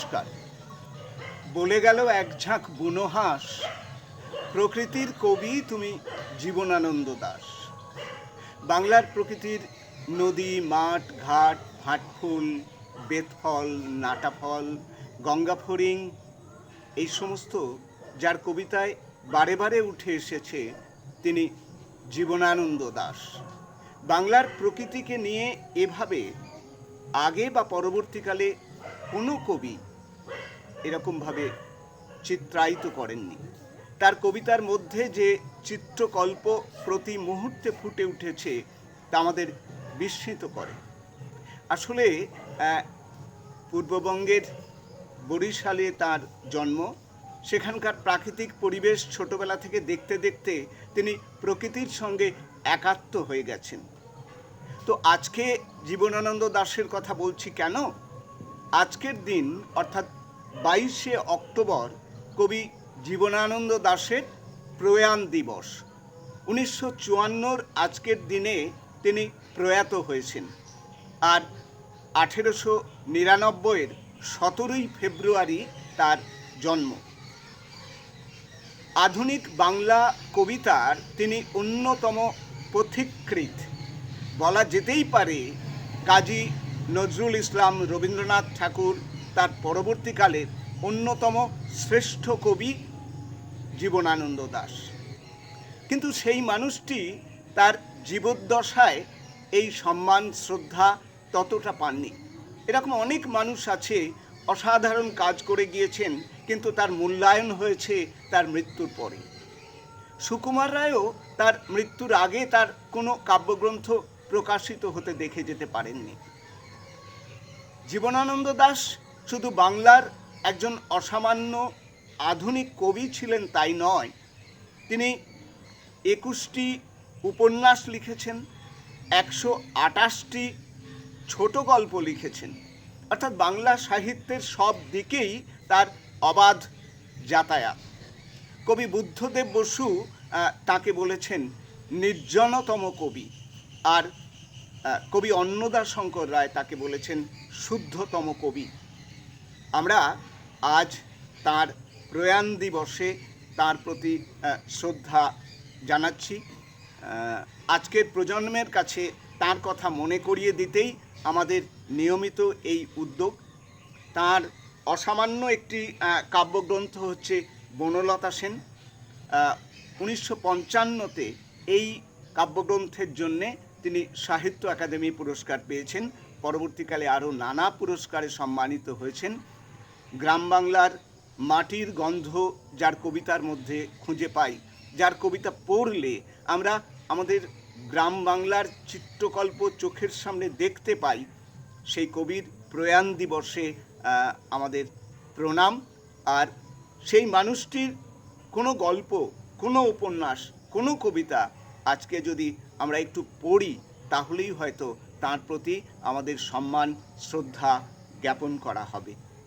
নমস্কার। বলে গেল এক ঝাঁক বুনোহাস প্রকৃতির কবি তুমি জীবনানন্দ দাস। বাংলার প্রকৃতির নদী, মাঠ, ঘাট, ভাটফুল, বেতফল, নাটাফল, গঙ্গা ফড়িং, এই সমস্ত যার কবিতায় বারে বারে উঠে এসেছে তিনি জীবনানন্দ দাস। বাংলার প্রকৃতিকে নিয়ে এভাবে আগে বা পরবর্তীকালে কোনো কবি এরকমভাবে চিত্রায়িত করেননি। তার কবিতার মধ্যে যে চিত্রকল্প প্রতি মুহূর্তে ফুটে উঠেছে, তা আমাদের বিস্মিত করে। আসলে পূর্ববঙ্গের বরিশালে তার জন্ম। সেখানকার প্রাকৃতিক পরিবেশ ছোটবেলা থেকে দেখতে দেখতে তিনি প্রকৃতির সঙ্গে একাত্ম হয়ে গেছেন। তো আজকে জীবনানন্দ দাশের কথা বলছি কেন? আজকের দিন, অর্থাৎ বাইশে অক্টোবর কবি জীবনানন্দ দাশের প্রয়াণ দিবস। উনিশশো চুয়ান্নর আজকের দিনে তিনি প্রয়াত হয়েছেন। আর আঠেরোশো নিরানব্বইয়ের সতেরোই ফেব্রুয়ারি তার জন্ম। আধুনিক বাংলা কবিতার তিনি অন্যতম পথিকৃত বলা যেতেই পারে, কাজী নজরুল ইসলাম রবীন্দ্রনাথ ঠাকুর তার পরবর্তীকালের অন্যতম শ্রেষ্ঠ কবি জীবনানন্দ দাশ কিন্তু সেই মানুষটি তার জীবদ্দশায় এই সম্মান, শ্রদ্ধা ততটা পাননি। এরকম অনেক মানুষ আছে, অসাধারণ কাজ করে গিয়েছেন, কিন্তু তার মূল্যায়ন হয়েছে তার মৃত্যুর পরে। সুকুমার রায়ও তার মৃত্যুর আগে তার কোনো কাব্যগ্রন্থ প্রকাশিত হতে দেখে যেতে পারেননি। জীবনানন্দ দাশ শুধু বাংলার একজন অসামান্য আধুনিক কবি ছিলেন তাই নয়, তিনি একুশটি উপন্যাস লিখেছেন, একশো আটাশটি ছোট গল্প লিখেছেন। অর্থাৎ বাংলা সাহিত্যের সব দিকেই তার অবাধ যাতায়াত। কবি বুদ্ধদেব বসু তাকে বলেছেন, নির্জনতম কবি। আর কবি অন্নদা শঙ্কর রায় তাকে বলেছেন, শুদ্ধতম কবি। আমরা আজ তার প্রয়াণ দিবসে তার প্রতি শ্রদ্ধা জানাচ্ছি। আজকের প্রজন্মের কাছে তার কথা মনে করিয়ে দিতেই আমাদের নিয়মিত এই উদ্যোগ। তার অসামান্য একটি কাব্যগ্রন্থ হচ্ছে বনলতা সেন। উনিশশো পঞ্চান্নতে এই কাব্যগ্রন্থের জন্যে তিনি সাহিত্য একাডেমি পুরস্কার পেয়েছেন। পরবর্তীকালে আরও নানা পুরস্কারে সম্মানিত হয়েছেন। গ্রাম বাংলার মাটির গন্ধ যার কবিতার মধ্যে খুঁজে পাই, যার কবিতা পড়লে আমরা আমাদের গ্রাম বাংলার চিত্রকল্প চোখের সামনে দেখতে পাই, সেই কবির প্রয়াণ দিবসে আমাদের প্রণাম। আর সেই মানুষটির কোনো গল্প, কোনো উপন্যাস, কোনো কবিতা আজকে যদি আমরা একটু পড়ি, তাহলেই হয়তো তার প্রতি আমাদের সম্মান, শ্রদ্ধা জ্ঞাপন করা হবে।